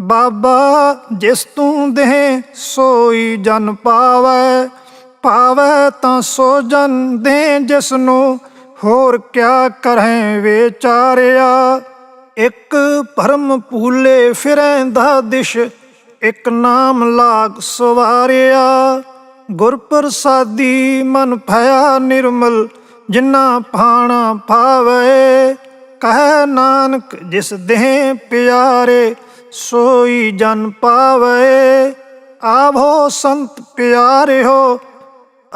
ਬਾਬਾ, ਜਿਸ ਤੂੰ ਦੇ ਸੋਈ ਜਨ ਪਾਵੈ ਪਾਵੈ ਤਾਂ ਸੋ ਜਨ ਦੇ ਜਿਸ ਨੂੰ ਹੋਰ ਕਿਆ ਕਰਹਿ ਵਿਚਾਰਿਆ। ਇੱਕ ਭਰਮ ਭੂਲੇ ਫਿਰੈਂਦਾ ਦਿਸ਼, ਇੱਕ ਨਾਮ ਲਾਗ ਸਵਾਰਿਆ। ਗੁਰ ਪ੍ਰਸਾਦੀ ਮਨ ਭਇਆ ਨਿਰਮਲ, ਜਿਨਾ ਭਾਣਾ ਭਾਵੇ। ਕਹਿ ਨਾਨਕ, ਜਿਸ ਦੇਹ ਪਿਆਰੇ ਸੋਈ ਜਨ ਪਾਵੇ ਆਭੋ ਸੰਤ ਪਿਆਰਿਓ,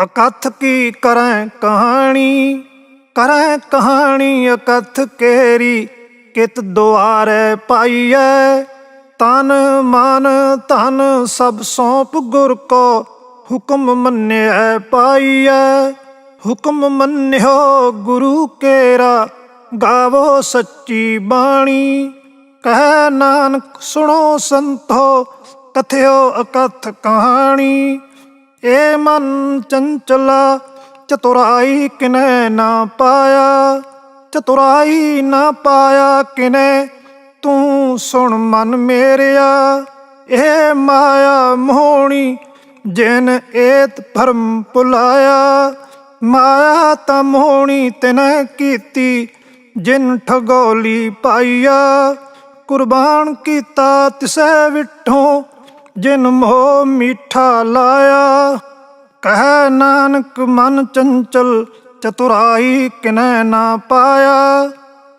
ਅਕਥ ਕੀ ਕਰੈ ਕਹਾਣੀ? ਕਰੈ ਕਹਾਣੀ ਅਕਥ ਕੇਰੀ, ਕਿਤ ਦੁਆਰੇ ਪਾਈਐ? ਤਨ ਮਨ ਧਨ ਸਭ ਸੌਂਪ ਗੁਰ ਕੋ, ਹੁਕਮ ਮੰਨਿਐ ਪਾਈਐ। ਹੁਕਮ ਮੰਨਿਓ ਗੁਰੂ ਕੇਰਾ, ਗਾਵੋ ਸੱਚੀ ਬਾਣੀ। ਕਹਿ ਨਾਨਕ, ਸੁਣੋ ਸੰਤੋ ਕਥਿਓ ਅਕਥ ਕਹਾਣੀ। ਏ ਮਨ ਚੰਚਲਾ, ਚਤੁਰਾਈ ਕਿਨੈ ਨਾ ਪਾਇਆ? ਚਤੁਰਾਈ ਨਾ ਪਾਇਆ ਕਿਨੈ? ਤੂੰ ਸੁਣ ਮਨ ਮੇਰਿਆ। ਇਹ ਮਾਇਆ ਮੋਹਣੀ, ਜਿਨ ਏਤ ਭਰਮ ਭੁਲਾਇਆ। ਮਾਇਆ ਤਾਂ ਮੋਹਣੀ ਤਨੈ ਕੀਤੀ, ਜਿਨ ਠਗੋਲੀ ਪਾਈਆ। ਕੁਰਬਾਨ ਕੀਤਾ ਤਿਸੈ ਵਿਠੋਂ, ਜਿਨ ਮੋਹ ਮਿੱਠਾ ਲਾਇਆ। ਕਹਿ ਨਾਨਕ ਮਨ ਚੰਚਲ, ਚਤੁਰਾਈ ਕਿਨੈ ਨਾ ਪਾਇਆ।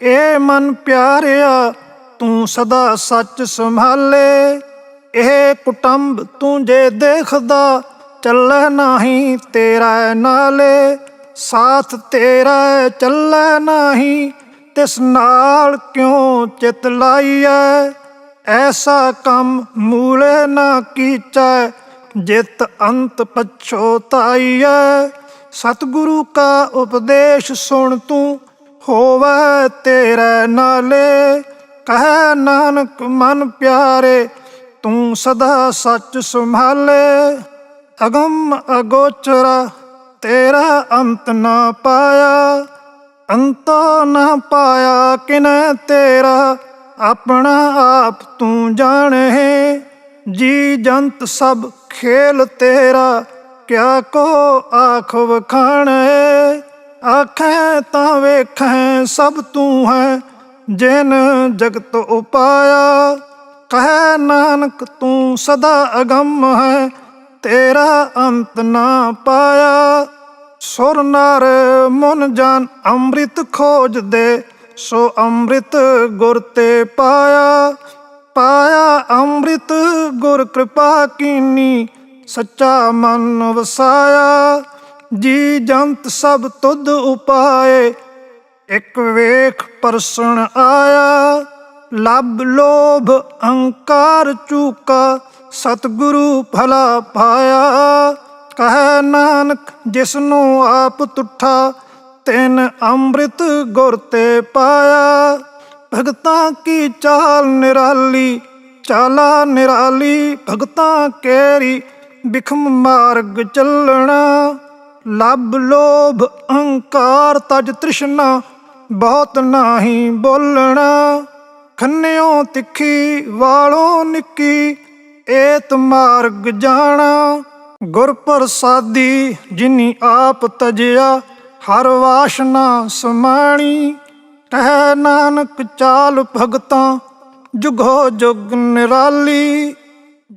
ਏ ਮਨ ਪਿਆਰਿਆ, ਤੂੰ ਸਦਾ ਸੱਚ ਸੰਭਾਲੇ। ਇਹ ਕੁਟੰਬ ਤੂੰ ਜੇ ਦੇਖਦਾ, ਚੱਲੈ ਨਹੀਂ ਤੇਰਾ ਨਾਲੇ। ਸਾਥ ਤੇਰਾ ਚੱਲੈ ਨਹੀਂ ਤਿਸ ਨਾਲ ਕਿਉਂ ਚਿਤ ਲਾਈਐ? ਐਸਾ ਕੰਮ ਮੂਲੇ ਨਾ ਕੀਚੈ, ਜਿਤ ਅੰਤ ਪਛੋਤਾਈਐ ਸਤਿਗੁਰੂ ਕਾ ਉਪਦੇਸ਼ ਸੁਣ ਤੂੰ, ਹੋਵੇ ਤੇਰੇ ਨਾਲੇ। ਕਹੈ ਨਾਨਕ ਮਨ ਪਿਆਰੇ, ਤੂੰ ਸਦਾ ਸੱਚ ਸੰਭਾਲੇ। ਅਗੰਮ ਅਗੋਚਰਾ ਤੇਰਾ ਅੰਤ ਨਾ ਪਾਇਆ। ਅੰਤ ਨਾ ਪਾਇਆ ਕਿਨੈ ਤੇਰਾ, ਆਪਣਾ ਆਪ ਤੂੰ ਜਾਣੇ। ਜੀ ਜੰਤ ਸਭ ਖੇਲ ਤੇਰਾ, ਕਿਆ ਕੋ ਆਖ ਵਖਾਣੇ। ਆਖੈ ਤਾਂ ਵੇਖੈ ਸਭ ਤੂੰ ਹੈ, ਜਿਨ ਜਗਤ ਉਪਾਇਆ। ਕਹੈ ਨਾਨਕ ਤੂੰ ਸਦਾ ਅਗੰਮ ਹੈ, ਤੇਰਾ ਅੰਤ ਨਾ ਪਾਇਆ। ਸੁਰ ਨਰ ਮਨ ਜਾਨ ਅੰਮ੍ਰਿਤ ਖੋਜਦੇ ਸੋ ਅੰਮ੍ਰਿਤ ਗੁਰ ਤੇ ਪਾਇਆ। ਪਾਇਆ ਅੰਮ੍ਰਿਤ ਗੁਰ ਕਿਰਪਾ ਕੀਨੀ, ਸੱਚਾ ਮਨ ਵਸਾਇਆ। ਜੀ ਜੰਤ ਸਭ ਤੁਧ ਉਪਾਏ, ਇੱਕ ਵੇਖ ਪਰਸਣ ਆਇਆ। ਲਬ ਲੋਭ ਅਹੰਕਾਰ ਚੂਕਾ, ਸਤਿਗੁਰੂ ਭਲਾ ਪਾਇਆ। ਕਹੈ ਨਾਨਕ ਜਿਸ ਨੂੰ ਆਪ ਤੁਠਾ, ਤਿਨ ਅੰਮ੍ਰਿਤ ਗੁਰ ਤੇ ਪਾਇਆ। ਭਗਤਾਂ ਕੀ ਚਾਲ ਨਿਰਾਲੀ, ਚਾਲਾ ਨਿਰਾਲੀ, ਭਗਤਾਂ ਕੇਰੀ ਬਿਖਮ ਮਾਰਗ ਚੱਲਣਾ। ਲੱਭ ਲੋਭ ਅਹੰਕਾਰ ਤਜ ਤ੍ਰਿਸ਼ਨਾ, ਬਹੁਤ ਨਾਹੀ ਬੋਲਣਾ। ਖੰਨਿਓ ਤਿੱਖੀ, ਵਾਲੋਂ ਨਿੱਕੀ, ਏਤ ਮਾਰਗ ਜਾਣਾ। ਗੁਰ ਪ੍ਰਸਾਦੀ ਜਿਨੀ ਆਪ ਤਜਿਆ, ਹਰ ਵਾਸ਼ਨਾ ਸਮਾਣੀ। ਕਹਿ ਨਾਨਕ ਚਾਲ ਭਗਤਾਂ, ਜੁਗੋ ਜੁਗ ਨਿਰਾਲੀ।